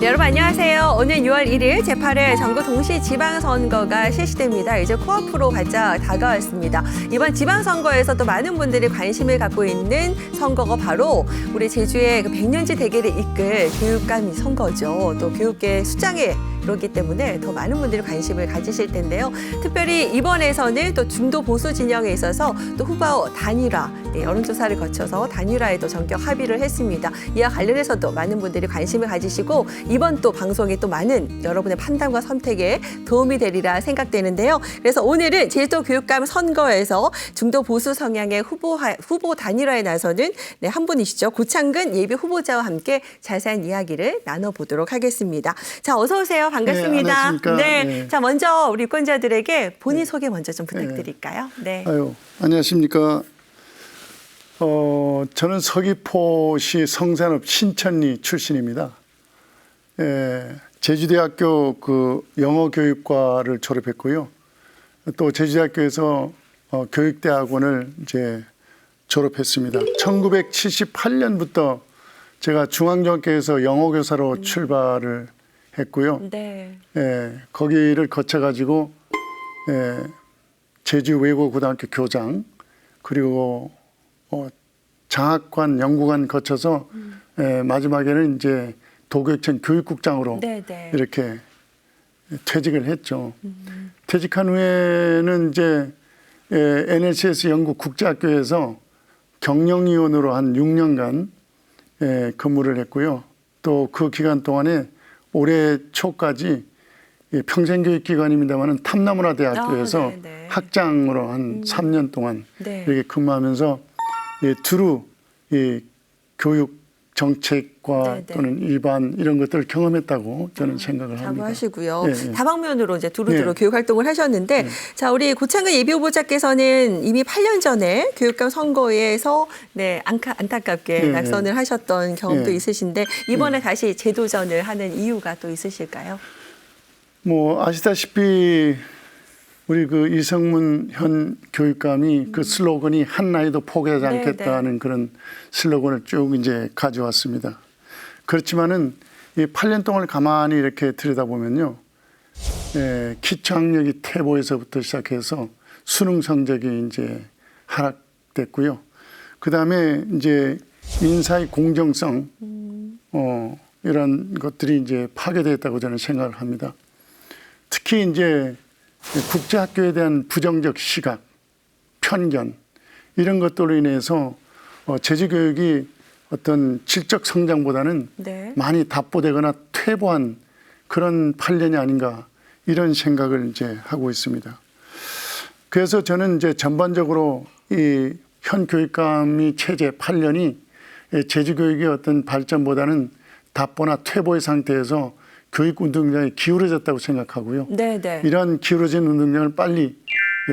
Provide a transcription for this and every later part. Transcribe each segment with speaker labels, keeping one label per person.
Speaker 1: 네, 여러분 안녕하세요. 오늘 6월 1일 제8회 전국 동시 지방선거가 실시됩니다. 이제 코앞으로 바짝 다가왔습니다. 이번 지방선거에서 또 많은 분들이 관심을 갖고 있는 선거가 바로 우리 제주의 그 백년지 대계를 이끌 교육감 선거죠. 또 교육계 수장에 그렇기 때문에 더 많은 분들이 관심을 가지실 텐데요. 특별히 이번에서는 또 중도 보수 진영에 있어서 또 후보 단일화, 네, 여론조사를 거쳐서 단일화에도 전격 합의를 했습니다. 이와 관련해서도 많은 분들이 관심을 가지시고 이번 또 방송에 또 많은 여러분의 판단과 선택에 도움이 되리라 생각되는데요. 그래서 오늘은 제주도 교육감 선거에서 중도 보수 성향의 후보 후보 단일화에 나서는 네, 한 분이시죠. 고창근 예비 후보자와 함께 자세한 이야기를 나눠보도록 하겠습니다. 자, 어서 오세요. 반갑습니다.
Speaker 2: 안녕하십니까.
Speaker 1: 네.
Speaker 2: 네.
Speaker 1: 자, 먼저 우리 유권자들에게 본인 소개 먼저 좀 부탁드릴까요? 네.
Speaker 2: 아유, 안녕하십니까. 어, 저는 서귀포시 성산읍 신천리 출신입니다. 예, 제주대학교 그 영어 교육과를 졸업했고요. 또 제주대학교에서 어, 교육대학원을 이제 졸업했습니다. 1978년부터 제가 중앙중학교에서 영어 교사로 출발을 했고요.
Speaker 1: 네.
Speaker 2: 예, 거기를 거쳐 가지고 예, 제주 외국고등학교 교장 그리고 어, 장학관 연구관 거쳐서 예, 마지막에는 이제 도교육청 교육국장으로
Speaker 1: 네, 네.
Speaker 2: 이렇게 퇴직을 했죠. 퇴직한 후에는 이제 예, NLCS 영국 국제학교에서 경영위원으로 한 6년간 예, 근무를 했고요. 또 그 기간 동안에 올해 초까지 예, 평생교육기관입니다만은 탐나문화대학교에서
Speaker 1: 아, 네, 네.
Speaker 2: 학장으로 한 3년 동안
Speaker 1: 네.
Speaker 2: 이렇게 근무하면서 예, 두루 이 교육 정책과
Speaker 1: 네, 네.
Speaker 2: 또는 일반 이런 것들을 경험했다고 저는 생각을 합니다.
Speaker 1: 자부하시고요.
Speaker 2: 예, 예.
Speaker 1: 다방면으로 이제 두루두루
Speaker 2: 예.
Speaker 1: 교육 활동을 하셨는데, 자 우리 고창근 예비 후보자께서는 이미 8년 전에 교육감 선거에서 네 안카, 안타깝게
Speaker 2: 예, 예.
Speaker 1: 낙선을 하셨던 경험도
Speaker 2: 예.
Speaker 1: 있으신데 이번에 다시 재도전을 하는 이유가 또 있으실까요?
Speaker 2: 뭐 아시다시피 우리 그 이성문 현 교육감이 그 슬로건이 한 나이도 포기하지
Speaker 1: 네,
Speaker 2: 않겠다는 그런 슬로건을 쭉 이제 가져왔습니다. 그렇지만은 이 8년 동안 가만히 이렇게 들여다보면요. 예, 기초학력이 퇴보에서부터 시작해서 수능 성적이 이제 하락됐고요. 그 다음에 이제 인사의 공정성, 어, 이런 것들이 이제 파괴되었다고 저는 생각을 합니다. 특히 이제 국제학교에 대한 부정적 시각, 편견 이런 것들로 인해서 어, 제주 교육이 어떤 질적 성장보다는
Speaker 1: 네.
Speaker 2: 많이 답보되거나 퇴보한 그런 8년이 아닌가 이런 생각을 이제 하고 있습니다. 그래서 저는 이제 전반적으로 이 현 교육감이 체제 8년이 제주 교육의 어떤 발전보다는 답보나 퇴보의 상태에서 교육 운동량이 기울어졌다고 생각하고요.
Speaker 1: 네, 네.
Speaker 2: 이런 기울어진 운동량을 빨리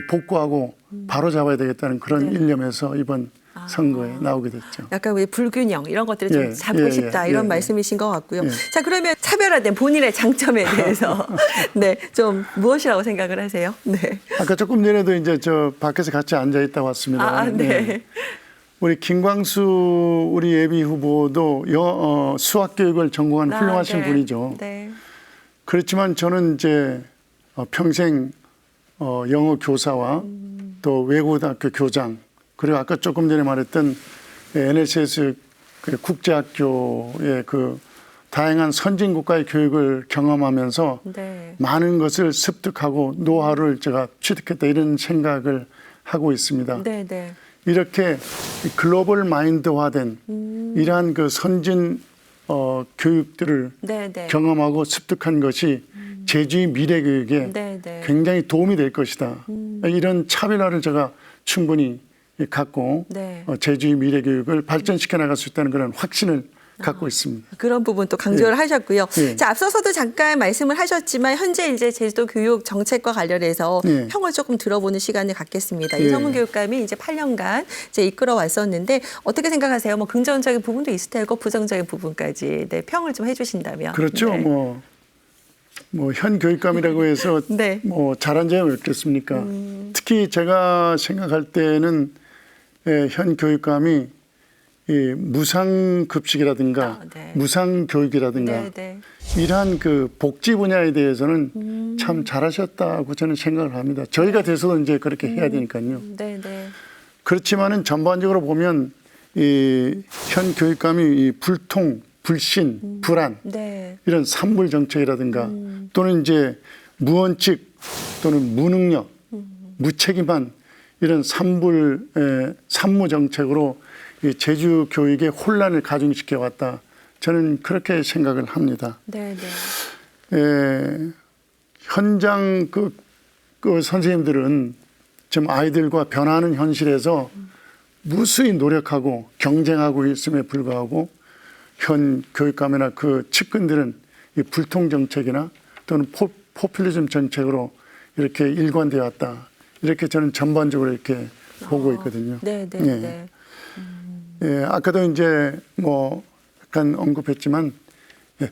Speaker 2: 복구하고 바로 잡아야 되겠다는 그런
Speaker 1: 네.
Speaker 2: 일념에서 이번 선거에 나오게 됐죠.
Speaker 1: 약간 왜 불균형 이런 것들을 좀
Speaker 2: 예,
Speaker 1: 잡고
Speaker 2: 예,
Speaker 1: 싶다
Speaker 2: 예,
Speaker 1: 이런
Speaker 2: 예,
Speaker 1: 말씀이신 것 같고요.
Speaker 2: 예.
Speaker 1: 자 그러면 차별화된 본인의 장점에 대해서 네좀 무엇이라고 생각을 하세요? 네.
Speaker 2: 아까 조금 전에도 이제 저 밖에서 같이 앉아 있다 왔습니다.
Speaker 1: 아, 네.
Speaker 2: 우리 김광수 우리 예비 후보도 여, 어, 수학 교육을 전공한
Speaker 1: 아,
Speaker 2: 훌륭하신
Speaker 1: 네.
Speaker 2: 분이죠.
Speaker 1: 네.
Speaker 2: 그렇지만 저는 이제 어, 평생 어, 영어 교사와 또 외고등학교 교장 그리고 아까 조금 전에 말했던 NSS 그 국제학교의 그 다양한 선진 국가의 교육을 경험하면서
Speaker 1: 네.
Speaker 2: 많은 것을 습득하고 노하우를 제가 취득했다 이런 생각을 하고 있습니다.
Speaker 1: 네, 네.
Speaker 2: 이렇게 글로벌 마인드화된
Speaker 1: 음.
Speaker 2: 이러한 그 선진 어, 교육들을
Speaker 1: 네, 네.
Speaker 2: 경험하고 습득한 것이 제주의 미래 교육에
Speaker 1: 네, 네.
Speaker 2: 굉장히 도움이 될 것이다. 이런 차별화를 제가 충분히 갖고
Speaker 1: 네.
Speaker 2: 어, 제주의 미래 교육을 발전시켜 나갈 수 있다는 그런 확신을 갖고 있습니다.
Speaker 1: 그런 부분 또 강조를
Speaker 2: 예.
Speaker 1: 하셨고요.
Speaker 2: 예.
Speaker 1: 자, 앞서서도 잠깐 말씀을 하셨지만 현재 이제 제주도 교육 정책과 관련해서
Speaker 2: 예.
Speaker 1: 평을 조금 들어보는 시간을 갖겠습니다.
Speaker 2: 예.
Speaker 1: 이성문 교육감이 이제 8년간 이제 이끌어 왔었는데 어떻게 생각하세요? 뭐 긍정적인 부분도 있을 테고 부정적인 부분까지 네, 평을 좀 해주신다면.
Speaker 2: 그렇죠.
Speaker 1: 네.
Speaker 2: 뭐, 뭐, 현 교육감이라고 해서
Speaker 1: 네. 음.
Speaker 2: 뭐 잘한 점이 없겠습니까? 특히 제가 생각할 때는 예, 현 교육감이 이 무상 급식이라든가
Speaker 1: 아, 네.
Speaker 2: 무상 교육이라든가
Speaker 1: 네, 네.
Speaker 2: 이러한 그 복지 분야에 대해서는 참 잘하셨다고 저는 생각을 합니다. 저희가 돼서도 이제 그렇게 해야 되니까요.
Speaker 1: 네, 네.
Speaker 2: 그렇지만은 전반적으로 보면 이 현 교육감이 이 불통, 불신, 불안
Speaker 1: 네.
Speaker 2: 이런 산불 정책이라든가 또는 이제 무원칙 또는 무능력, 무책임한 이런 산불 에, 산무 정책으로 이 제주 교육에 혼란을 가중시켜 왔다. 저는 그렇게 생각을 합니다.
Speaker 1: 네, 네.
Speaker 2: 에, 현장 그, 그 선생님들은 지금 아이들과 변하는 현실에서 무수히 노력하고 경쟁하고 있음에 불구하고 현 교육감이나 그 측근들은 이 불통 정책이나 또는 포, 포퓰리즘 정책으로 이렇게 일관되어 왔다. 이렇게 저는 전반적으로 이렇게 보고 있거든요.
Speaker 1: 네, 네,
Speaker 2: 예.
Speaker 1: 네.
Speaker 2: 예, 아까도 이제 뭐 약간 언급했지만 예,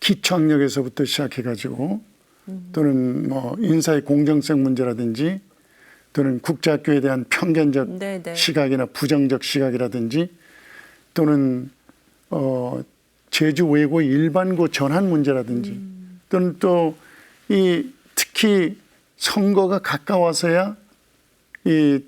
Speaker 2: 기초학력에서부터 시작해가지고 또는 뭐 인사의 공정성 문제라든지 또는 국제학교에 대한 편견적
Speaker 1: 네, 네.
Speaker 2: 시각이나 부정적 시각이라든지 또는 어 제주 외고 일반고 전환 문제라든지 또는 또 이 특히 선거가 가까워서야 이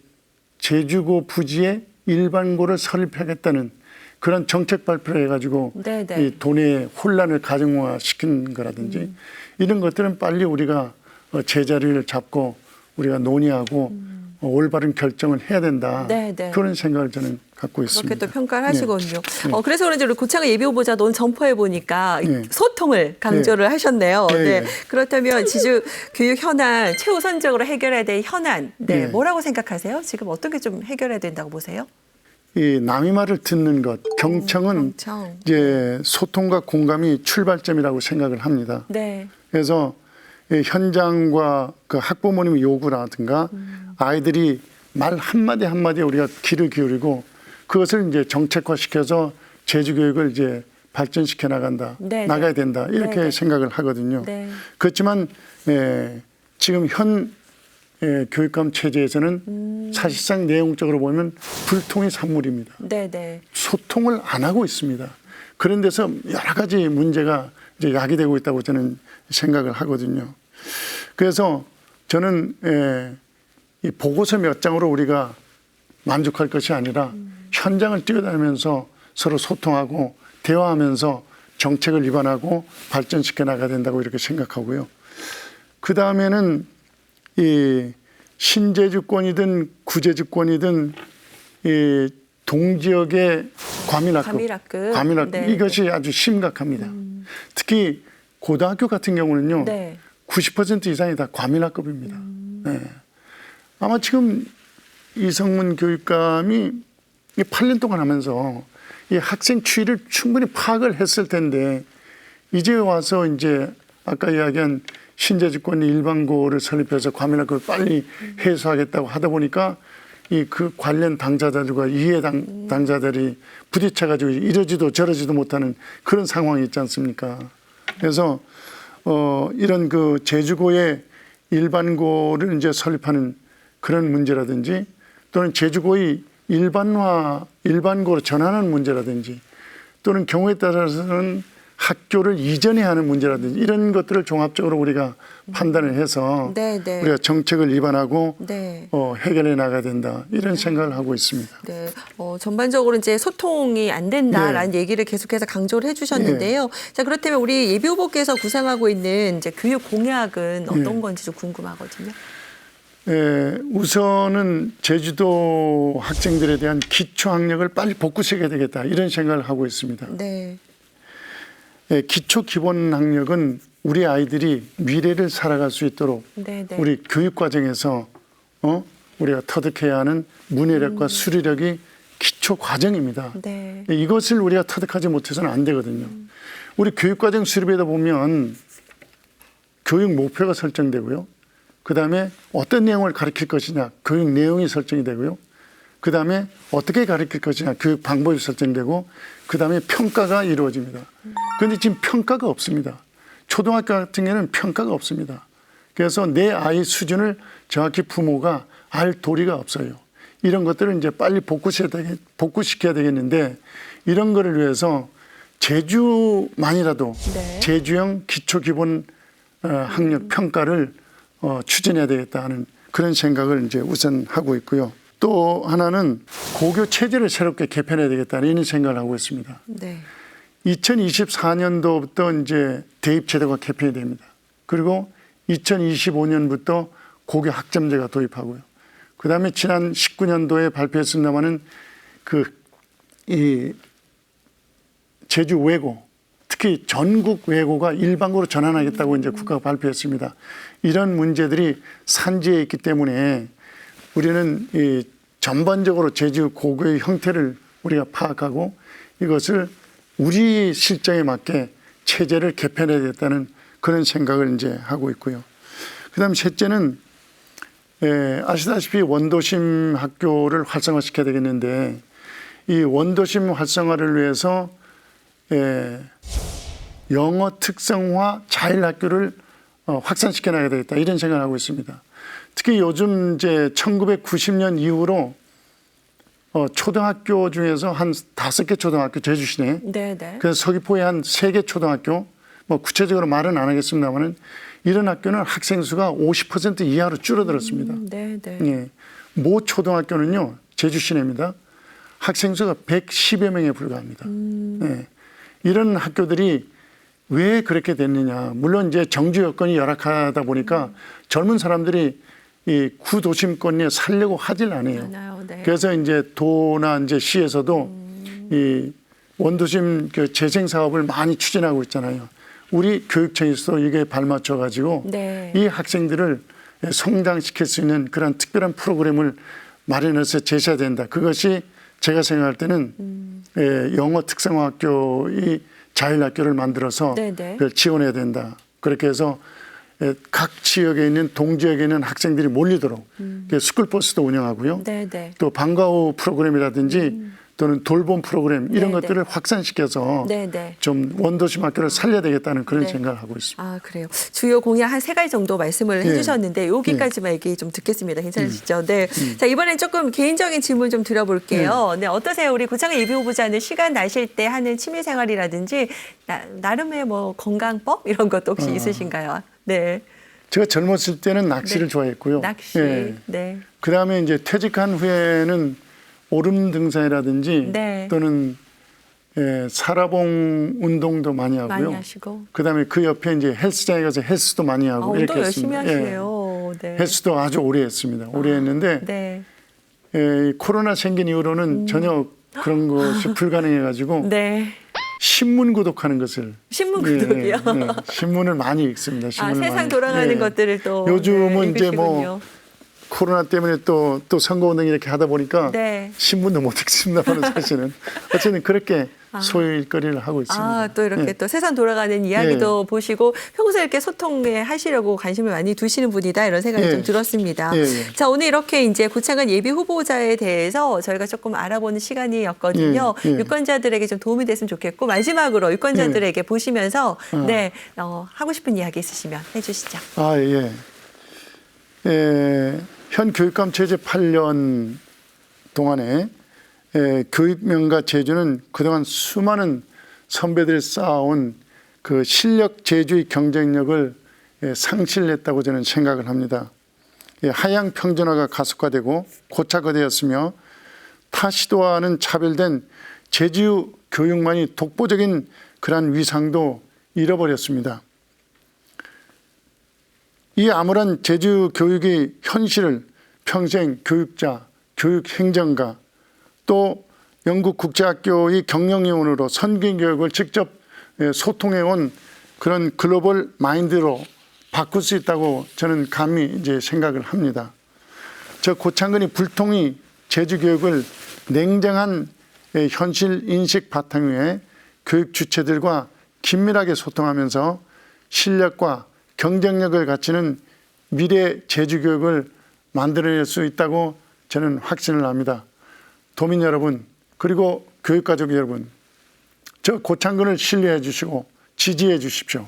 Speaker 2: 제주고 부지에 일반고를 설립하겠다는 그런 정책 발표를 해가지고
Speaker 1: 네, 네.
Speaker 2: 이 돈의 혼란을 가정화시킨 거라든지
Speaker 1: 음.
Speaker 2: 이런 것들은 빨리 우리가 어, 제자리를 잡고 우리가 논의하고 어, 올바른 결정을 해야 된다.
Speaker 1: 음. 네, 네.
Speaker 2: 그런 생각을 저는 갖고
Speaker 1: 그렇게
Speaker 2: 있습니다.
Speaker 1: 또 평가를 하시거든요. 어, 그래서 그런지 우리 고창의 예비 후보자도 오늘 점퍼해 보니까 이
Speaker 2: 네.
Speaker 1: 소통을 강조를 하셨네요.
Speaker 2: 네,
Speaker 1: 네.
Speaker 2: 네.
Speaker 1: 그렇다면 지주 교육 현안 최우선적으로 해결해야 될 현안, 네.
Speaker 2: 네.
Speaker 1: 뭐라고 생각하세요? 지금 어떻게 좀 해결해야 된다고 보세요?
Speaker 2: 이 남의 말을 듣는 것, 경청은
Speaker 1: 경청.
Speaker 2: 이제 소통과 공감이 출발점이라고 생각을 합니다.
Speaker 1: 네.
Speaker 2: 그래서 이 현장과 그 학부모님의 요구라든가 아이들이 말 한마디 한마디에 우리가 귀를 기울이고 그것을 이제 정책화시켜서 제주교육을 이제 발전시켜 나간다,
Speaker 1: 네네.
Speaker 2: 나가야 된다 이렇게
Speaker 1: 네네.
Speaker 2: 생각을 하거든요.
Speaker 1: 네.
Speaker 2: 그렇지만 에, 지금 현 에, 교육감 체제에서는
Speaker 1: 음.
Speaker 2: 사실상 내용적으로 보면 불통의 산물입니다.
Speaker 1: 네, 네.
Speaker 2: 소통을 안 하고 있습니다. 그런 데서 여러 가지 문제가 이제 야기되고 있다고 저는 생각을 하거든요. 그래서 저는 에, 이 보고서 몇 장으로 우리가 만족할 것이 아니라 현장을 뛰어다니면서 서로 소통하고 대화하면서 정책을 위반하고 발전시켜 나가야 된다고 이렇게 생각하고요. 그 다음에는 이 신제주권이든 구제주권이든 이 동지역의 과밀학급,
Speaker 1: 과밀학급.
Speaker 2: 과밀학급
Speaker 1: 네.
Speaker 2: 이것이 아주 심각합니다. 특히 고등학교 같은 경우는요,
Speaker 1: 네.
Speaker 2: 90% 이상이 다 과밀학급입니다. 네. 아마 지금 이성문 교육감이 이 8년 동안 하면서 이 학생 추이를 충분히 파악을 했을 텐데 이제 와서 이제 아까 이야기한 신재주권이 일반고를 설립해서 과밀학급을 빨리 해소하겠다고 하다 보니까 이 그 관련 당사자들과 이해 당, 당자들이 부딪혀가지고 이러지도 저러지도 못하는 그런 상황이 있지 않습니까? 그래서 어 이런 그 제주고의 일반고를 이제 설립하는 그런 문제라든지 또는 제주고의 일반화 일반고로 전환하는 문제라든지 또는 경우에 따라서는 학교를 이전해야 하는 문제라든지 이런 것들을 종합적으로 우리가 판단을 해서
Speaker 1: 네, 네.
Speaker 2: 우리가 정책을 위반하고
Speaker 1: 네.
Speaker 2: 어, 해결해 나가야 된다 이런 생각을 하고 있습니다.
Speaker 1: 네, 어, 전반적으로 이제 소통이 안 된다라는
Speaker 2: 네.
Speaker 1: 얘기를 계속해서 강조를 해주셨는데요. 자 그렇다면 우리 예비 후보께서 구상하고 있는 이제 교육 공약은 어떤
Speaker 2: 네.
Speaker 1: 건지 좀 궁금하거든요.
Speaker 2: 예, 우선은 제주도 학생들에 대한 기초 학력을 빨리 복구시켜야 되겠다 이런 생각을 하고 있습니다.
Speaker 1: 네,
Speaker 2: 예, 기초 기본 학력은 우리 아이들이 미래를 살아갈 수 있도록
Speaker 1: 네, 네.
Speaker 2: 우리 교육 과정에서 어 우리가 터득해야 하는 문해력과 수리력이 기초 과정입니다.
Speaker 1: 네,
Speaker 2: 이것을 우리가 터득하지 못해서는 안 되거든요. 우리 교육 과정 수립에다 보면 교육 목표가 설정되고요. 그 다음에 어떤 내용을 가르칠 것이냐, 교육 내용이 설정이 되고요. 그 다음에 어떻게 가르칠 것이냐, 교육 방법이 설정되고, 그 다음에 평가가 이루어집니다. 그런데 지금 평가가 없습니다. 초등학교 같은 경우는 평가가 없습니다. 그래서 내 아이 수준을 정확히 부모가 알 도리가 없어요. 이런 것들을 이제 빨리 복구시켜야, 되겠, 복구시켜야 되겠는데 이런 거를 위해서 제주만이라도
Speaker 1: 네.
Speaker 2: 제주형 기초 기본 어, 학력 평가를 어, 추진해야 되겠다 하는 그런 생각을 이제 우선 하고 있고요. 또 하나는 고교 체제를 새롭게 개편해야 되겠다는 이런 생각을 하고 있습니다.
Speaker 1: 네.
Speaker 2: 2024년도부터 이제 대입 제도가 개편이 됩니다. 그리고 2025년부터 고교 학점제가 도입하고요. 그 다음에 지난 19년도에 발표했습니다마는 그, 이, 제주 외고, 특히 전국 외고가 일반고로 전환하겠다고 이제 국가가 발표했습니다. 이런 문제들이 산지에 있기 때문에 우리는 이 전반적으로 제주 고교의 형태를 우리가 파악하고 이것을 우리 실정에 맞게 체제를 개편해야겠다는 그런 생각을 이제 하고 있고요. 그 다음 셋째는 에, 아시다시피 원도심 학교를 활성화시켜야 되겠는데 이 원도심 활성화를 위해서 에, 영어 특성화 자율 학교를 어, 확산시켜 나가야 되겠다 이런 생각을 하고 있습니다. 특히 요즘 이제 1990년 이후로 어, 초등학교 중에서 한 다섯 개 초등학교 제주시내
Speaker 1: 네, 네.
Speaker 2: 그래서 서귀포에 한 세 개 초등학교 뭐 구체적으로 말은 안 하겠습니다만은 이런 학교는 학생 수가 50% 이하로 줄어들었습니다.
Speaker 1: 네, 네.
Speaker 2: 예. 모 초등학교는요 제주 시내입니다. 학생 수가 110여 명에 불과합니다. 예. 이런 학교들이 왜 그렇게 됐느냐? 물론 이제 정주 여건이 열악하다 보니까 젊은 사람들이 이 구도심권에 살려고 하질 않아요.
Speaker 1: 네.
Speaker 2: 그래서 이제 도나 이제 시에서도 이 원도심 그 재생 사업을 많이 추진하고 있잖아요. 우리 교육청에서도 이게 발맞춰 가지고
Speaker 1: 네.
Speaker 2: 이 학생들을 성장시킬 수 있는 그런 특별한 프로그램을 마련해서 제시해야 된다. 그것이 제가 생각할 때는
Speaker 1: 음.
Speaker 2: 예, 영어 특성화학교의 자율학교를 만들어서
Speaker 1: 네네.
Speaker 2: 그걸 지원해야 된다. 그렇게 해서 예, 각 지역에 있는 동지역에 있는 학생들이 몰리도록 그 스쿨버스도 운영하고요.
Speaker 1: 음. 네, 네.
Speaker 2: 또 방과 후 프로그램이라든지 또는 돌봄 프로그램 이런
Speaker 1: 네네.
Speaker 2: 것들을 확산시켜서
Speaker 1: 네, 네.
Speaker 2: 좀 원도심 학교를 살려야 되겠다는 그런
Speaker 1: 네.
Speaker 2: 생각을 하고 있습니다.
Speaker 1: 아, 그래요. 주요 공약 한 세 가지 정도 말씀을
Speaker 2: 예.
Speaker 1: 해주셨는데 여기까지만 얘기 좀 듣겠습니다. 괜찮으시죠? 네. 자, 이번엔 조금 개인적인 질문 좀 드려볼게요. 네. 어떠세요? 우리 고창의 예비 후보자는 시간 나실 때 하는 취미 생활이라든지 나, 나름의 뭐 건강법 이런 것도 혹시
Speaker 2: 어.
Speaker 1: 있으신가요? 네.
Speaker 2: 제가 젊었을 때는 낚시를
Speaker 1: 네.
Speaker 2: 좋아했고요.
Speaker 1: 낚시.
Speaker 2: 예.
Speaker 1: 네.
Speaker 2: 그 다음에 이제 퇴직한 후에는 오름 등산이라든지
Speaker 1: 네.
Speaker 2: 또는 예, 사라봉 운동도 많이 하고요.
Speaker 1: 많이 하시고.
Speaker 2: 그 다음에 그 옆에 이제 헬스장에 가서 헬스도 많이
Speaker 1: 아,
Speaker 2: 하고
Speaker 1: 운동
Speaker 2: 이렇게
Speaker 1: 열심히
Speaker 2: 했습니다. 예.
Speaker 1: 하시네요. 네.
Speaker 2: 헬스도 아주 오래 했습니다. 오래 했는데
Speaker 1: 네.
Speaker 2: 예, 이 코로나 생긴 이후로는 전혀 그런 것이 불가능해 가지고
Speaker 1: 음. 네.
Speaker 2: 신문 구독하는 것을
Speaker 1: 신문
Speaker 2: 예,
Speaker 1: 구독이요.
Speaker 2: 예, 신문을 많이 읽습니다.
Speaker 1: 아,
Speaker 2: 신문을
Speaker 1: 세상
Speaker 2: 많이.
Speaker 1: 돌아가는
Speaker 2: 예.
Speaker 1: 것들을 또
Speaker 2: 요즘은
Speaker 1: 네,
Speaker 2: 이제 뭐. 코로나 때문에 또, 또 선거운동 이렇게 하다 보니까
Speaker 1: 네.
Speaker 2: 신문도 못 읽습니다만 사실은 어쨌든 그렇게 소일거리를 하고 있습니다.
Speaker 1: 아, 또 이렇게
Speaker 2: 예.
Speaker 1: 또 세상 돌아가는 이야기도 보시고 평소에 이렇게 소통에 하시려고 관심을 많이 두시는 분이다 이런 생각이
Speaker 2: 예.
Speaker 1: 좀 들었습니다.
Speaker 2: 예, 예.
Speaker 1: 자, 오늘 이렇게 이제 고창은 예비 후보자에 대해서 저희가 조금 알아보는 시간이었거든요.
Speaker 2: 예, 예.
Speaker 1: 유권자들에게 좀 도움이 됐으면 좋겠고 마지막으로 유권자들에게 보시면서
Speaker 2: 어.
Speaker 1: 네, 어, 하고 싶은 이야기 있으시면 해 주시죠.
Speaker 2: 아, 예. 예, 현 교육감 체제 8년 동안에 예, 교육명가 제주는 그동안 수많은 선배들이 쌓아온 그 실력 제주의 경쟁력을 예, 상실했다고 저는 생각을 합니다. 예, 하향 평준화가 가속화되고 고착화되었으며 타 시도와는 차별된 제주 교육만이 독보적인 그러한 위상도 잃어버렸습니다. 이 암울한 제주 교육의 현실을 평생 교육자, 교육행정가, 또 영국 국제학교의 경영위원으로 선교 교육을 직접 예, 소통해온 그런 글로벌 마인드로 바꿀 수 있다고 저는 감히 이제 생각을 합니다. 저 고창근이 불통이 제주 교육을 냉정한 예, 현실 인식 바탕 위에 교육 주체들과 긴밀하게 소통하면서 실력과 경쟁력을 갖추는 미래 제주 교육을 만들어낼 수 있다고 저는 확신을 합니다. 도민 여러분, 그리고 교육가족 여러분, 저 고창근을 신뢰해 주시고 지지해 주십시오.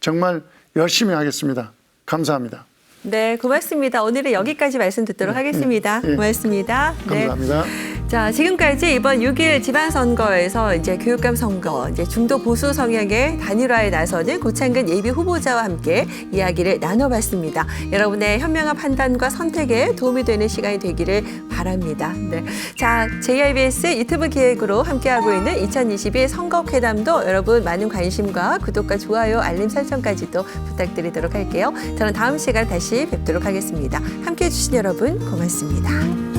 Speaker 2: 정말 열심히 하겠습니다. 감사합니다.
Speaker 1: 네, 고맙습니다. 오늘은 여기까지 말씀 듣도록 하겠습니다.
Speaker 2: 네.
Speaker 1: 고맙습니다. 네.
Speaker 2: 감사합니다.
Speaker 1: 자, 지금까지 이번 6일 지방선거에서 이제 교육감 선거, 이제 중도 보수 성향의 단일화에 나서는 고창근 예비 후보자와 함께 이야기를 나눠봤습니다. 여러분의 현명한 판단과 선택에 도움이 되는 시간이 되기를 바랍니다. 네. 자, JIBS 유튜브 기획으로 함께하고 있는 2022 선거회담도 여러분 많은 관심과 구독과 좋아요, 알림 설정까지도 부탁드리도록 할게요. 저는 다음 시간 다시 뵙도록 하겠습니다. 함께 해 주신 여러분 고맙습니다.